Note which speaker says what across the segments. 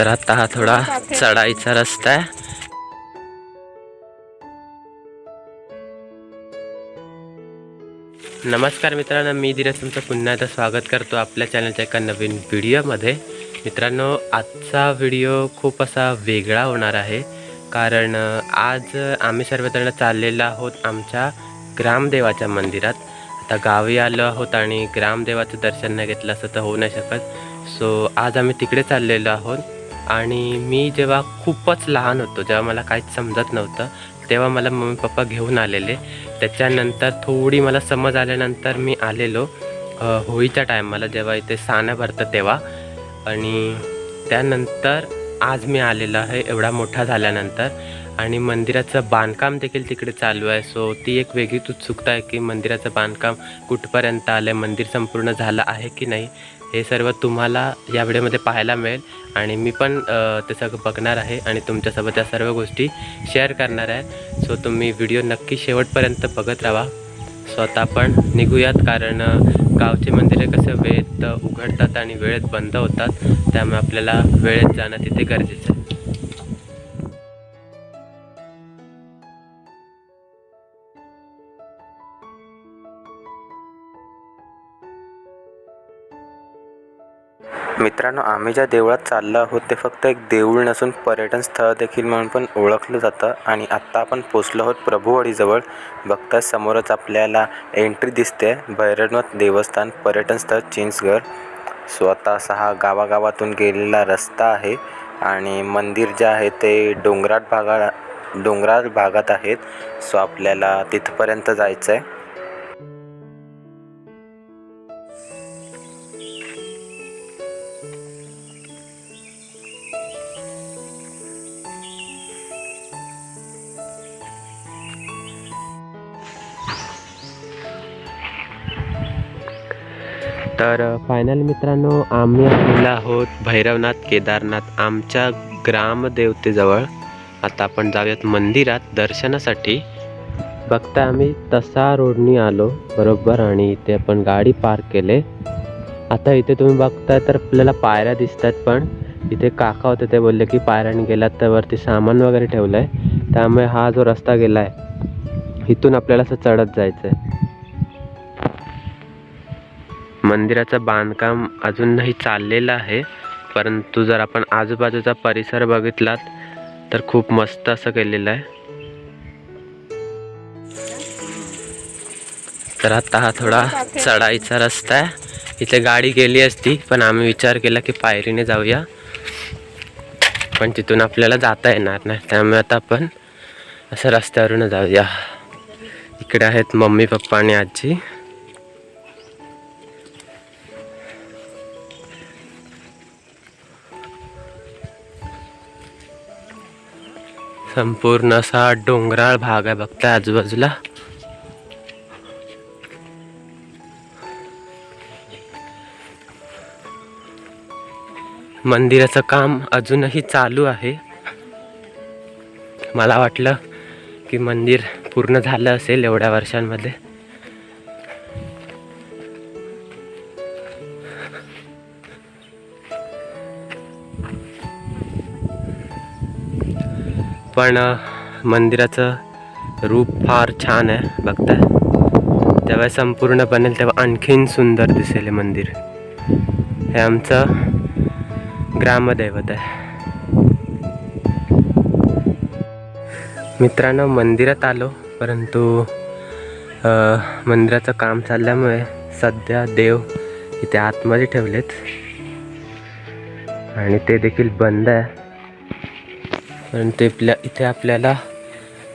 Speaker 1: तर आता हा थोडा चढाईचा रस्ता आहे. नमस्कार मित्रांनो मी धीरज तुमचं पुन्हा एकदा स्वागत करतो आपल्या चॅनलच्या एका नवीन व्हिडिओमध्ये. मित्रांनो आजचा व्हिडिओ खूप असा वेगळा होणार आहे कारण आज आम्ही सर्वजण चाललेलो आहोत आमच्या ग्रामदेवाच्या मंदिरात. आता गावी आलो आहोत आणि ग्रामदेवाचं दर्शन नाही घेतलं असं तर होऊ नाही शकत. सो आज आम्ही तिकडे चाललेलो आहोत. आणि मी जेव्हा खूपच लहान होतो जेव्हा मला काहीच समजत नव्हतं तेव्हा मला मम्मी पप्पा घेऊन आलेले. त्याच्यानंतर थोडी मला समज आल्यानंतर मी आलेलो होळीच्या टायमाला जेव्हा इथे सानं भरतं तेव्हा. आणि त्यानंतर आज मी आलेलो आहे एवढा मोठा झाल्यानंतर. आणि मंदिराचं बांधकाम देखील तिकडे चालू आहे सो ती एक वेगळीच उत्सुकता आहे की मंदिराचं बांधकाम कुठपर्यंत आलं आहे मंदिर संपूर्ण झालं आहे की नाही. हे सर्व तुम्हाला या व्हिडिओमध्ये पाहायला मिळेल. आणि मी पण ते सगळं बघणार आहे आणि तुमच्यासोबत त्या सर्व गोष्टी शेअर करणार आहे. सो तुम्ही व्हिडिओ नक्की शेवटपर्यंत बघत राहा. सो आता आपण निघूयात कारण गावचे मंदिरे कसं वेळेत उघडतात आणि वेळेत बंद होतात त्यामुळे आपल्याला वेळेत जाणं तिथे गरजेचं आहे.
Speaker 2: मित्रांनो आम्ही ज्या देवळात चाललो आहोत ते फक्त एक देऊळ नसून पर्यटन स्थळ देखील म्हणून पण ओळखलं जातं. आणि आत्ता आपण पोचलो आहोत प्रभुवाडीजवळ. बघता समोरच आपल्याला एंट्री दिसते भैरवनाथ देवस्थान पर्यटन स्थळ चिंचगड स्वतः असा हा गावागावातून गेलेला रस्ता आहे. आणि मंदिर जे आहे ते डोंगराळ भागा डोंगराळ भागात आहेत. सो आपल्याला तिथपर्यंत जायचं आहे
Speaker 1: तर फायनल मित्रांनो आम्ही आलेलो आहोत भैरवनाथ केदारनाथ आमच्या ग्रामदेवतेजवळ आता आपण जाऊयात मंदिरात दर्शनासाठी. बघता आम्ही तसा रोडनी आलो बरोबर आणि इथे आपण गाडी पार्क केले. आता इथे तुम्ही बघताय तर आपल्याला पायऱ्या दिसतात पण. इथे काका होते ते बोलले की पायऱ्याने गेलात तर वरती सामान वगैरे ठेवलं आहे त्यामुळे हा जो रस्ता गेला आहे इथून आपल्याला असं चढत जायचं आहे मंदिराचं बांधकाम अजूनही चाललेलं आहे. परंतु जर आपण आजूबाजूचा परिसर बघितलात तर खूप मस्त असं केलेलं आहे. तर आता हा थोडा चढाईचा रस्ता आहे. इथे गाडी गेली असती पण आम्ही विचार केला की पायरीने जाऊया. पण तिथून आपल्याला जाता येणार नाही. त्यामुळे आता आपण असं रस्त्यावरून जाऊया. इकडे आहेत मम्मी पप्पा आणि आजी. संपूर्ण असा डोंगराळ भाग आहे बघताय आजूबाजूला. मंदिराचं काम अजूनही चालू आहे. मला वाटलं की मंदिर पूर्ण झालं असेल एवढ्या वर्षांमध्ये. पण मंदिराचं रूप फार छान आहे बघताय. तेव्हा संपूर्ण बनेल तेव्हा आणखीन सुंदर दिसेल हे मंदिर. हे आमचं ग्रामदैवत आहे. मित्रांनो मंदिरात आलो परंतु मंदिराचं काम चालल्यामुळे सध्या देव इथे आतमध्ये ठेवलेत. आणि ते देखील बंद आहे. परंतु इथल्या इथे आपल्याला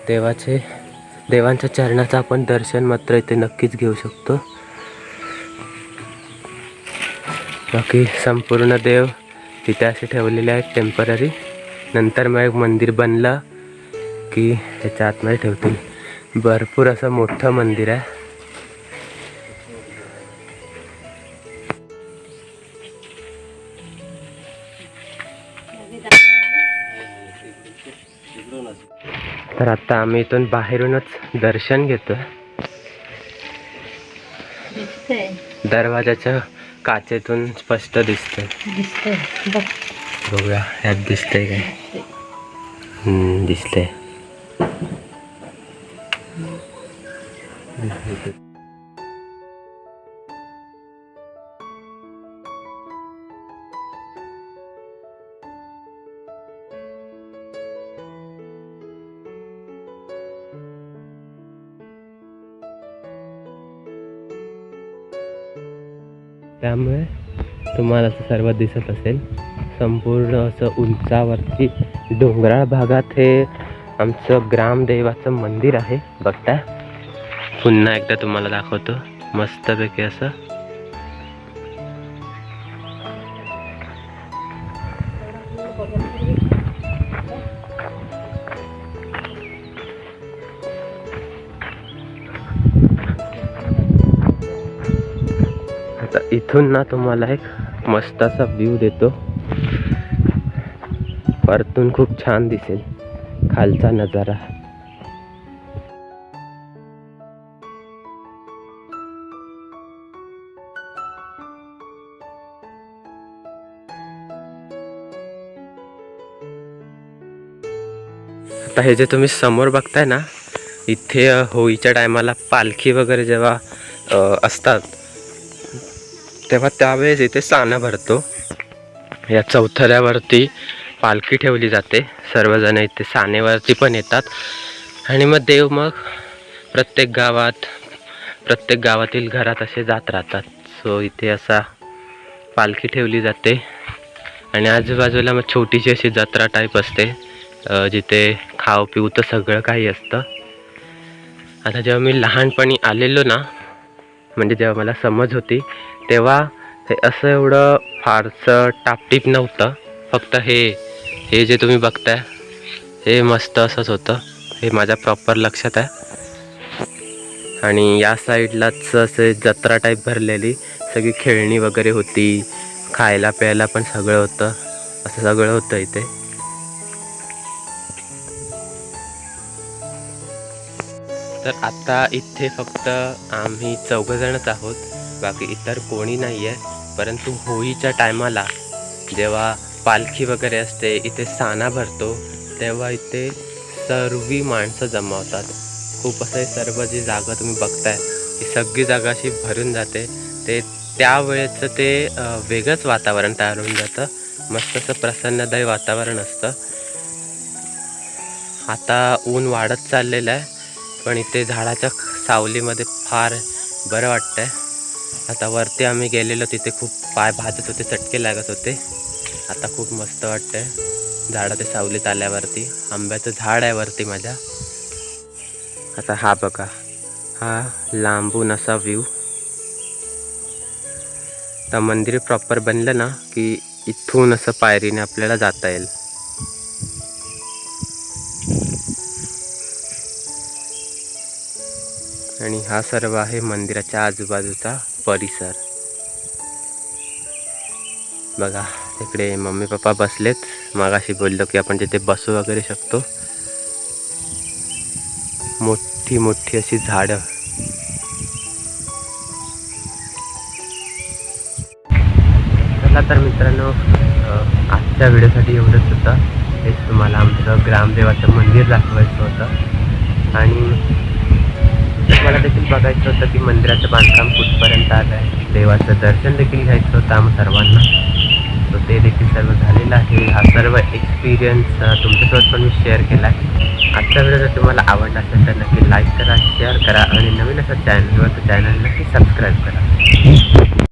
Speaker 1: देवाचे देवांच्या चरणाचं आपण दर्शन मात्र इथे नक्कीच घेऊ शकतो. बाकी संपूर्ण देव तिथे असे ठेवलेले आहेत टेंपररी नंतर मग एक मंदिर बनलं की त्याच्या आतमध्ये ठेवतील. भरपूर असं मोठं मंदिर आहे. तर आता आम्ही इथून बाहेरूनच दर्शन घेतो दरवाजाच्या काचेतून स्पष्ट दिसतंय.
Speaker 3: दिसतंय. बघ.
Speaker 1: बघूया ह्यात दिसतंय काय? दिसतंय. त्यामुळे तुम्हाला असं सर्व दिसत असेल. संपूर्ण असं उंचावरती डोंगराळ भागात हे आमचं ग्रामदैवाचं मंदिर आहे. बघता. पुन्हा एकदा तुम्हाला दाखवतो. मस्तपैकी असं. इथून ना तुम्हाला एक मस्त असा व्ह्यू देतो. परतून खूप छान दिसेल. खालचा नजारा. आता हे जे तुम्ही समोर बघताय ना इथे होळीच्या टायमाला पालखी वगैरे जेव्हा असतात तेव्हा त्यावेळेस इथे साना भरतो. या चौथऱ्यावरती पालखी ठेवली जाते. सर्वजण इथे सानेवरती पण येतात. आणि मग देव मग प्रत्येक गावात प्रत्येक गावातील घरात असे जात राहतात. सो इथे असा पालखी ठेवली जाते. आणि आजूबाजूला मग छोटीशी अशी जत्रा टाईप असते. जिथे खाऊ पिऊ तर सगळं काही असतं. आता जेव्हा मी लहानपणी आलेलो ना म्हणजे जेव्हा मला समज होती तेव्हा हे असं एवढं फारसं टापटीप नव्हतं. फक्त हे हे जे तुम्ही बघताय हे मस्त असंच होतं. हे माझ्या प्रॉपर लक्षात आहे. आणि या साईडलाच असे जत्रा टाईप भरलेली सगळी खेळणी वगैरे होती खायला प्यायला पण सगळं होतं. असं सगळं होतं इथे. तर आता इथे फक्त आम्ही चौघजणच आहोत. बाकी इतर कोणी नाही आहे परंतु होळीच्या टायमाला जेव्हा पालखी वगैरे असते इथे साना भरतो तेव्हा इथे सर्वी माणसं जमावतात. खूप असं सर्व जी जागा तुम्ही बघताय ही सगळी जागा अशी भरून जाते. ते त्यावेळेचं ते वेगळंच वातावरण तयार होऊन जातं. मस्त असं प्रसन्नदायी वातावरण असतं. आता ऊन वाढत चाललेलं आहे. पण इथे झाडाच्या सावलीमध्ये फार बरं वाटतंय. आता वरती आम्ही गेलेलो तिथे खूप पाय भाजत होते चटके लागत होते. आता खूप मस्त वाटतंय. झाडाच्या सावलीत आल्यावरती. आंब्याचं झाड आहे वरती माझ्या. आता हा बघा. हा लांबून असा व्ह्यू तर मंदिर प्रॉपर बनलं ना की इथून असं पायरीने आपल्याला जाता येईल. आणि हा सर्व आहे मंदिराच्या आजूबाजूचा परिसर. बघा तिकडे मम्मी पप्पा बसलेत. मागाशी बोललो की आपण तिथे बसू वगैरे शकतो. मोठी मोठी अशी झाडं. चला तर मित्रांनो आजच्या व्हिडिओसाठी एवढंच होतं. हेच तुम्हाला आमचं ग्रामदेवाचं मंदिर दाखवायचं होतं. आणि मला देखील बघायचं होतं की मंदिराचं बांधकाम कुठपर्यंत आलं आहे. देवाचं दर्शन देखील घ्यायचं होतं आम्हा सर्वांना. तर ते देखील सर्व झालेलं आहे. हा सर्व एक्सपिरियन्स तुमच्यासोबत पण मी शेअर केला आहे. आजचा व्हिडिओ जर तुम्हाला आवडला असेल तर नक्की लाईक करा शेअर करा आणि नवीन असं चॅनलवर तर चॅनल नक्की सबस्क्राईब करा.